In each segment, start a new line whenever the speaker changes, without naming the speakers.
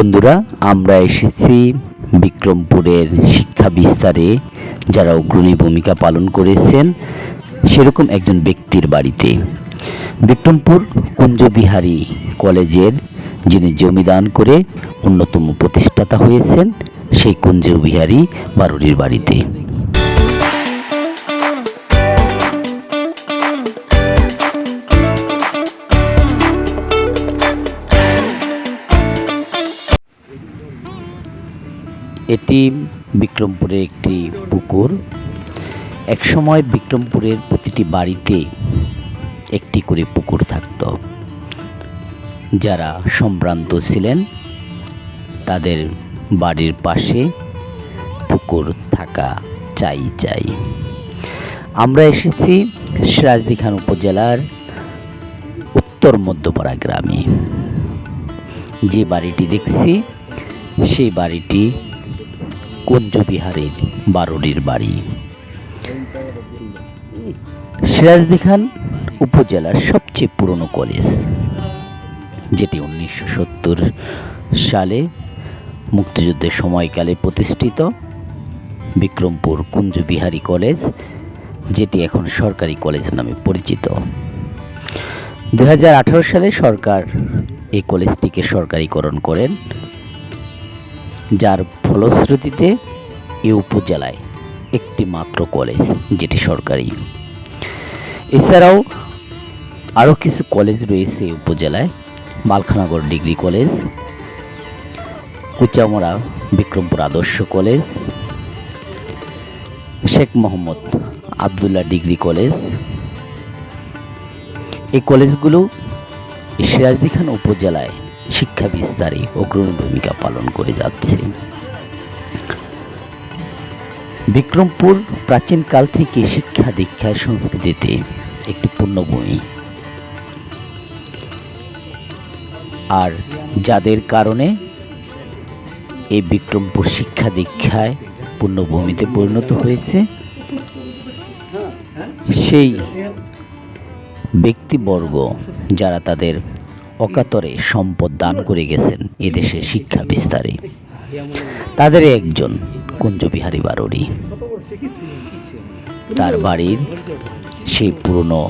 বন্ধুরা, আমরা এসেছি বিক্রমপুরের শিক্ষা বিস্তারে। যারা অগ্রণী ভূমিকা পালন করেছেন, সেরকম একজন ব্যক্তির বাড়িতে। বিক্রমপুর কুঞ্জবিহারী কলেজের যিনি জমিদান করে অন্যতম প্রতিষ্ঠাতা হয়েছেন, সেই কুঞ্জবিহারী বারুরির বাড়িতে। এটি বিক্রমপুরের একটি পুকুর। একসময় বিক্রমপুরের প্রতিটি বাড়িতে একটি করে পুকুর থাকত। যারা সম্ভ্রান্ত ছিলেন, তাদের বাড়ির পাশে পুকুর থাকা চাই চাই। আমরা এসেছি সিরাজদি খান উপজেলার উত্তর মধ্যপাড়া গ্রামে। যে বাড়িটি দেখছি, সেই বাড়িটি কুঞ্জবিহারের বারুরির বাড়ি। সিরাজদি খান উপজেলার সবচেয়ে পুরনো কলেজ, যেটি উনিশশো সত্তর সালে মুক্তিযুদ্ধের সময়কালে প্রতিষ্ঠিত বিক্রমপুর কুঞ্জবিহারী কলেজ, যেটি এখন সরকারি কলেজ নামে পরিচিত। দু হাজার আঠারো সালে সরকার এই কলেজটিকে সরকারিকরণ করেন, যার ফলশ্রুতিতে এই উপজেলায় একটি মাত্র কলেজ যেটি সরকারি। এছাড়াও আরও কিছু কলেজ রয়েছে উপজেলায়। মালখানগর ডিগ্রি কলেজ কুচামরা বিক্রমপুর আদর্শ college Sheikh Mohammad Abdullah degree college এই কলেজগুলো সিরাজদি খান উপজেলায় শিক্ষা বিস্তারে অগ্রণী ভূমিকা পালন করে যাচ্ছে। বিক্রমপুর প্রাচীনকাল থেকে শিক্ষা দীক্ষার সংস্কৃতিতে একটি পূর্ণভূমি। আর যাদের কারণে এই বিক্রমপুর শিক্ষা দীক্ষায় পূর্ণভূমিতে পরিণত হয়েছে, সেই ব্যক্তিবর্গ যারা তাদের অকাতরে সম্পদ দান করে গেছেন এদেশে শিক্ষা বিস্তারে। তাদের একজন কুঞ্জবিহারী বারুরি তার বাড়ির সেই পুরনো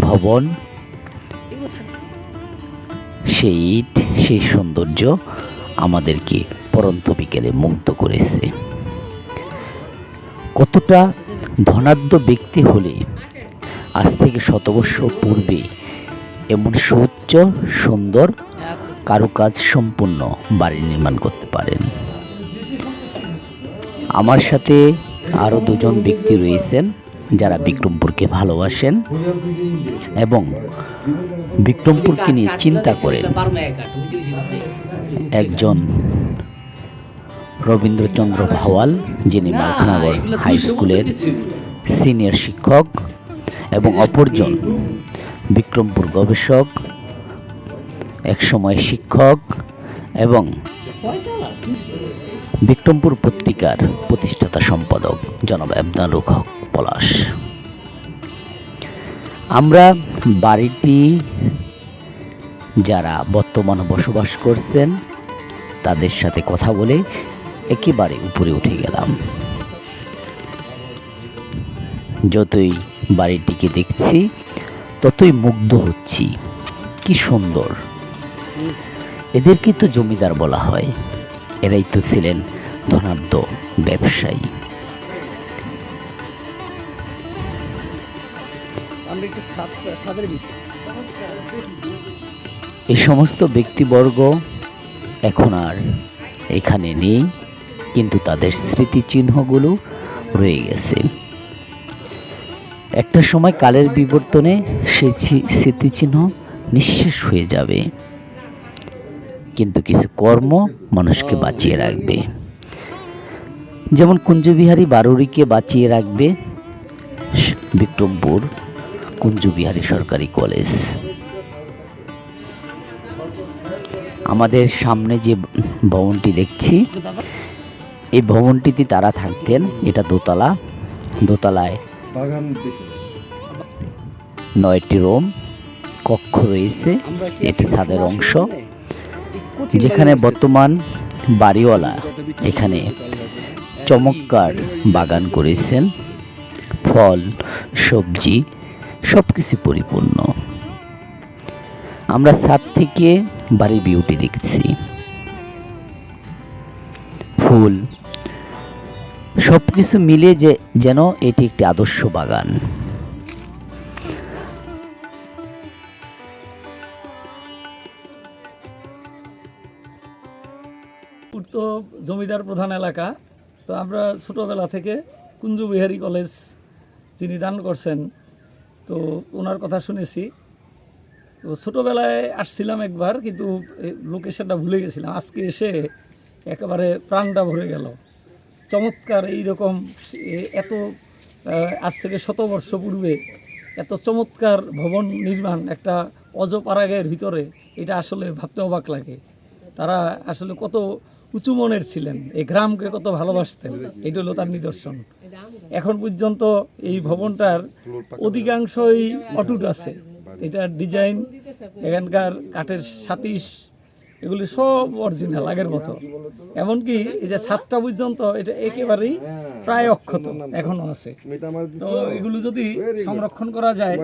ভবন সেই ইট সেই সৌন্দর্য আমাদেরকে পরন্ত বিকেলে মুগ্ধ করেছে। কতটা ধনাঢ্য ব্যক্তি হলে আজ থেকে শতবর্ষ পূর্বে এমন সুউচ্চ সুন্দর কারুকাজ সম্পূর্ণ বাড়ি নির্মাণ করতে পারেন। আমার সাথে আরও দুজন ব্যক্তি রয়েছেন যারা বিক্রমপুরকে ভালোবাসেন এবং বিক্রমপুরকে নিয়ে চিন্তা করেন। একজন রবীন্দ্রচন্দ্র ভাওয়াল যিনি মালখানগর হাই স্কুলের সিনিয়র শিক্ষক এবং অপরজন বিক্রমপুর গবেষক একসময় শিক্ষক এবং বিক্রমপুর পত্রিকার প্রতিষ্ঠাতা সম্পাদক জনাব আবদাল হক পলাশ। আমরা বাড়িটি যারা বর্তমানে বসবাস করছেন, তাদের সাথে কথা বলে একেবারে উপরে উঠে গেলাম। যতই বাড়িটিকে দেখছি, ততই মুগ্ধ হচ্ছি। কি সুন্দর। এদেরকে তো জমিদার বলা হয়। এরাই তো ছিলেন ধনাঢ্য ব্যবসায়ী। এই সমস্ত ব্যক্তিবর্গ এখন আর এখানে নেই, কিন্তু তাদের স্মৃতিচিহ্নগুলো রয়ে গেছে। একটা সময় কালের বিবর্তনে সেই স্মৃতিচিহ্ন নিঃশেষ হয়ে যাবে। কিন্তু কিছু কর্ম মানুষকে বাঁচিয়ে রাখবে। যেমন কুঞ্জবিহারী বারুরিকে বাঁচিয়ে রাখবে বিক্রমপুর কুঞ্জবিহারী সরকারি কলেজ। আমাদের সামনে যে ভবনটি দেখছি, এই ভবনটিতে তারা থাকতেন, এটা দোতলা। দোতলায় নয়টি রুম, কক্ষ রয়েছে, এটি ছাদের অংশ। যেখানে বর্তমান বাড়িওয়ালা এখানে চমৎকার বাগান করেছেন। ফল সবজি সব কিছু পরিপূর্ণ। আমরা ছাদ থেকে বাড়ি বিউটি দেখছি। ফুল সব কিছু মিলে যে যেন এটি একটি আদর্শ বাগান।
পুর তো জমিদার প্রধান এলাকা। তো আমরা ছোটোবেলা থেকে কুঞ্জ বিহারী কলেজ যিনি দান করছেন, তো ওনার কথা শুনেছি। তো ছোটোবেলায় আসছিলাম একবার, কিন্তু এই লোকেশনটা ভুলে গেছিলাম। আজকে এসে একেবারে প্রাণটা ভরে গেল। চমৎকার এইরকম এ- এত আজ থেকে শত বর্ষ পূর্বে এত চমৎকার ভবন নির্মাণ একটা অজপাড়াগের ভিতরে, এটা আসলে ভাবতে অবাক লাগে। তারা আসলে কত উঁচু মনের ছিলেন। এই গ্রামকে কত ভালোবাসতেন, এটা হলো তার নিদর্শন। এখন পর্যন্ত এই ভবনটার অধিকাংশই অটুট আছে। এটার ডিজাইন, এখানকার কাঠের সাতিশ, এগুলি সব অরিজিনাল আগের মতো। এমনকি এই যে সাতটা পর্যন্ত, এটা একেবারেই প্রায় অক্ষত, এখনও আছে। তো এগুলো যদি সংরক্ষণ করা যায়,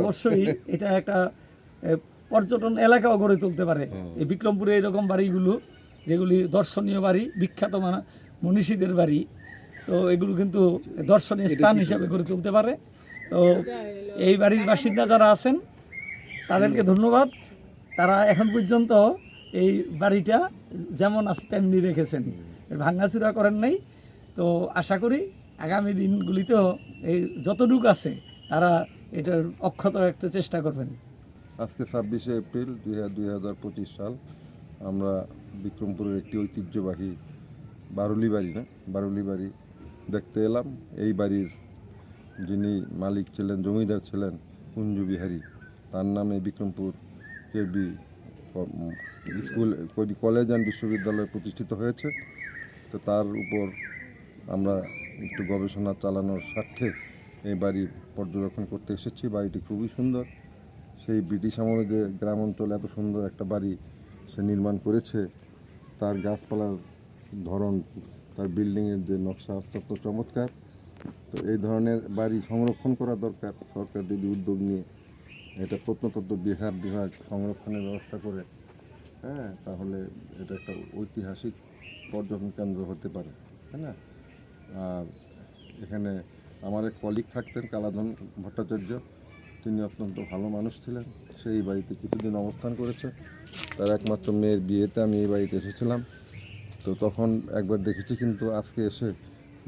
অবশ্যই এটা একটা পর্যটন এলাকাও গড়ে তুলতে পারে। এই বিক্রমপুরে এরকম বাড়িগুলো যেগুলি দর্শনীয় বাড়ি বিখ্যাত মানা মনীষীদের বাড়ি তো এগুলো কিন্তু দর্শনীয় স্থান হিসাবে গড়ে তুলতে পারে। তো এই বাড়ির বাসিন্দা যারা আছেন তাদেরকে ধন্যবাদ। তারা এখন পর্যন্ত এই বাড়িটা যেমন আছে তেমনি রেখেছেন। এর ভাঙাচুরা করেন নাই। তো আশা করি আগামী দিনগুলিতেও এই যতটুকু আছে তারা এটার অক্ষত রাখতে চেষ্টা করবেন।
আজকে ছাব্বিশে এপ্রিল দুই হাজার দুই হাজার পঁচিশ সাল। আমরা বিক্রমপুরের একটি ঐতিহ্যবাহী বারুলি বাড়ি না, বারুলি বাড়ি দেখতে এলাম। এই বাড়ির যিনি মালিক ছিলেন, জমিদার ছিলেন কুঞ্জু বিহারী, তার নামে Bikrampur KB school, KB college and বিশ্ববিদ্যালয় প্রতিষ্ঠিত হয়েছে। তো তার উপর আমরা একটু গবেষণা চালানোর স্বার্থে এই বাড়ি পর্যবেক্ষণ করতে এসেছি। বাড়িটি খুবই সুন্দর। সেই ব্রিটিশ আমলে যে গ্রাম অঞ্চলে, এত সুন্দর একটা বাড়ি সে নির্মাণ করেছে, তার গাছপালার ধরন, তার বিল্ডিংয়ের যে নকশা, অত্যন্ত চমৎকার। তো এই ধরনের বাড়ি সংরক্ষণ করা দরকার। সরকার যদি উদ্যোগ নিয়ে এটা প্রত্নতত্ত্ব বিহার বিভাগ সংরক্ষণের ব্যবস্থা করে হ্যাঁ তাহলে এটা একটা ঐতিহাসিক পর্যটন কেন্দ্র হতে পারে, তাই না? আর এখানে আমার এক কলিগ থাকতেন, কালাধন ভট্টাচার্য। তিনি অত্যন্ত ভালো মানুষ ছিলেন। সেই বাড়িতে কিছুদিন অবস্থান করেছে। তার একমাত্র মেয়ের বিয়েতে আমি এই বাড়িতে এসেছিলাম। তো তখন একবার দেখেছি কিন্তু আজকে এসে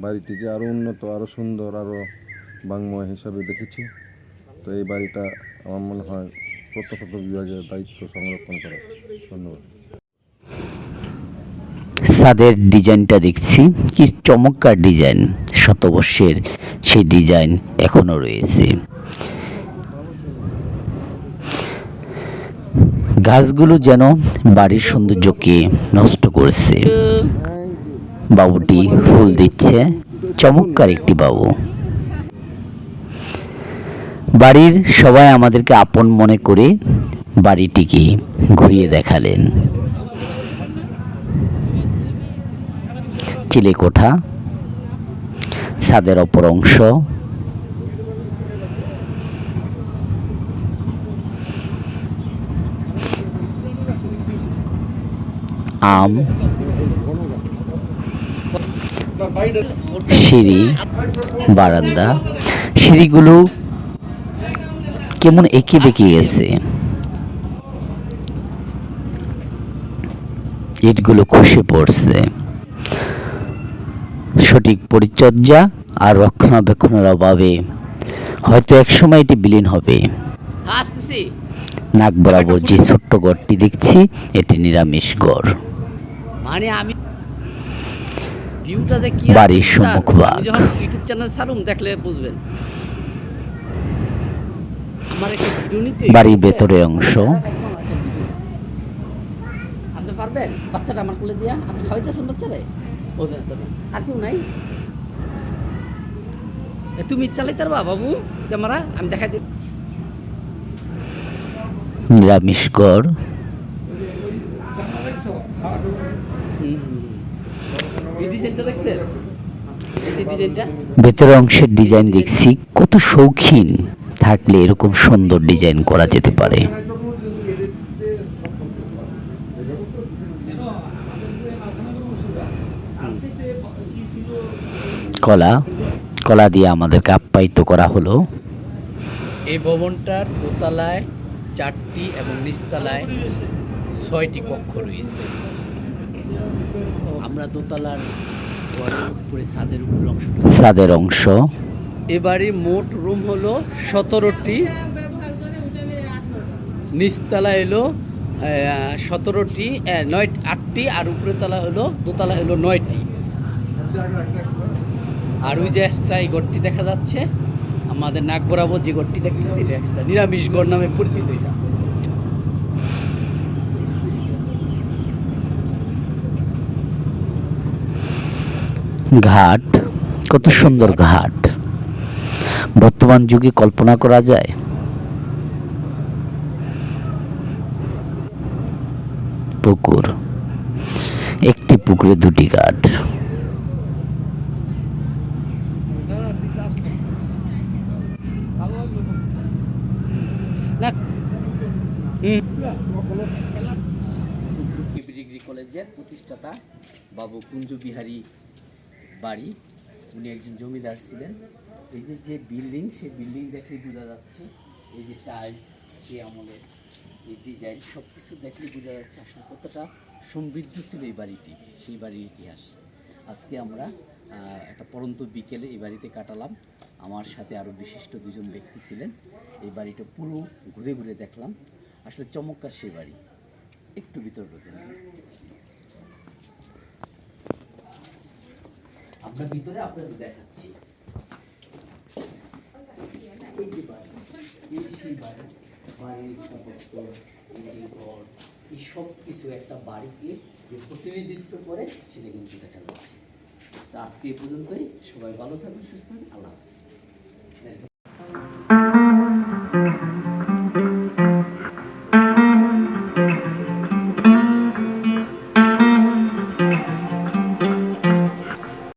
বাড়িটিকে আরও উন্নত আরও সুন্দর আরও বাংময় হিসাবে দেখেছি। তো এই বাড়িটা আমার মনে হয় প্রত্যক্ষত বিভাগের দায়িত্ব সংরক্ষণ করা। ধন্যবাদ।
ছাদের ডিজাইনটা দেখছি। কি চমৎকার ডিজাইন। শতবর্ষের সেই ডিজাইন এখনও রয়েছে। গাছগুলো যেন বাড়ির সৌন্দর্যকে নষ্ট করছে। বাবুটি ফুল দিচ্ছে। চমৎকার একটি বাবু। বাড়ির সবাই আমাদেরকে আপন মনে করে বাড়িটিকে ঘুরিয়ে দেখালেন। চিলেকোঠা, ছাদের অপর অংশ আম সিঁড়ি বারান্দা সিঁড়িগুলো কেমন এঁকে বেঁকে গেছে। ইটগুলো খসে পড়ছে। সঠিক পরিচর্যা আর রক্ষণাবেক্ষণের অভাবে হয়তো একসময় এটি বিলীন হবে। নাক বরাবর যে ছোট্ট গড়টি দেখছি এটি নিরামিষ গড়
মানে আমি ভিউটা যে কি
বাড়ির সম্মুখভাগ।
যখন ইউটিউব চ্যানেল ছাড়ুম দেখলে বুঝবেন। আমার একটা ভিডিও নিতে
বাড়ির ভেতরে অংশ।
আপনি পারবেন? বাচ্চাটা আমার কোলে দিয়া আপনি খাওয়াইতেছেন বাচ্চারে? ওদের তো আর কেউ নাই? তুমি চালাইতে পারবা বাবু? ক্যামেরা? আমি দেখাই দিই।
নিরামিষ গড়
হুম, হুম, হুম। এই ডিজাইনটা দেখছেন?
ভেতরের অংশের ডিজাইন দেখছি কত শৌখিন থাকলে এরকম সুন্দর ডিজাইন করা যেতে পারে। কলা কলা দিয়ে আমাদেরকে আপ্যায়িত করা হলো।
এই ভবনটার দোতলায় চারটি এবং নিচতলায় ছয়টি কক্ষ রয়েছে। আমরা দোতলার ঘরের উপরে ছাদের উপরে অংশটা।
ছাদের অংশ।
এবারে মোট রুম হলো সতেরোটি। নিচতলা এলো সতেরোটি নয় আটটি আর উপরের তলা হলো দোতলা হলো নয়টি। আর ওই যে এক্সট্রা এই ঘরটি দেখা যাচ্ছে আমাদের নাক বরাবর যে ঘরটি দেখতেছি এটা এক্সট্রা নিরামিষ গড় নামে পরিচিত এটা।
ঘাট কত সুন্দর ঘাট। বর্তমান যুগে কল্পনা করা যায়? পুকুর একটি পুকুরে দুটি ঘাট।
ডিগ্রি কলেজের প্রতিষ্ঠাতা বাবু কুঞ্জ বিহারী বাড়ি, উনি একজন জমিদার ছিলেন। এই যে যে বিল্ডিং সেই বিল্ডিং দেখলে বোঝা যাচ্ছে, এই যে টাইলস সে আমলের, এই ডিজাইন সব কিছু দেখলে বোঝা যাচ্ছে আসলে কতটা সমৃদ্ধ ছিল এই বাড়িটি, সেই বাড়ির ইতিহাস। আজকে আমরা একটা পরন্ত বিকেলে এই বাড়িতে কাটালাম। আমার সাথে আরও বিশিষ্ট দুজন ব্যক্তি ছিলেন। এই বাড়িটা পুরো ঘুরে ঘুরে দেখলাম। আসলে চমৎকার সেই বাড়ি। একটু ভিতর ঢোকেন আমরা ভিতরে আপনাদের দেখাচ্ছি। সেই বাড়ি, বাড়ির ঘর, সব কিছু একটা বাড়িকে যে প্রতিনিধিত্ব করে সেটা কিন্তু দেখা যাচ্ছে তো আজকে এই পর্যন্তই। সবাই ভালো থাকবেন সুস্থ আল্লাহ হাফিজ।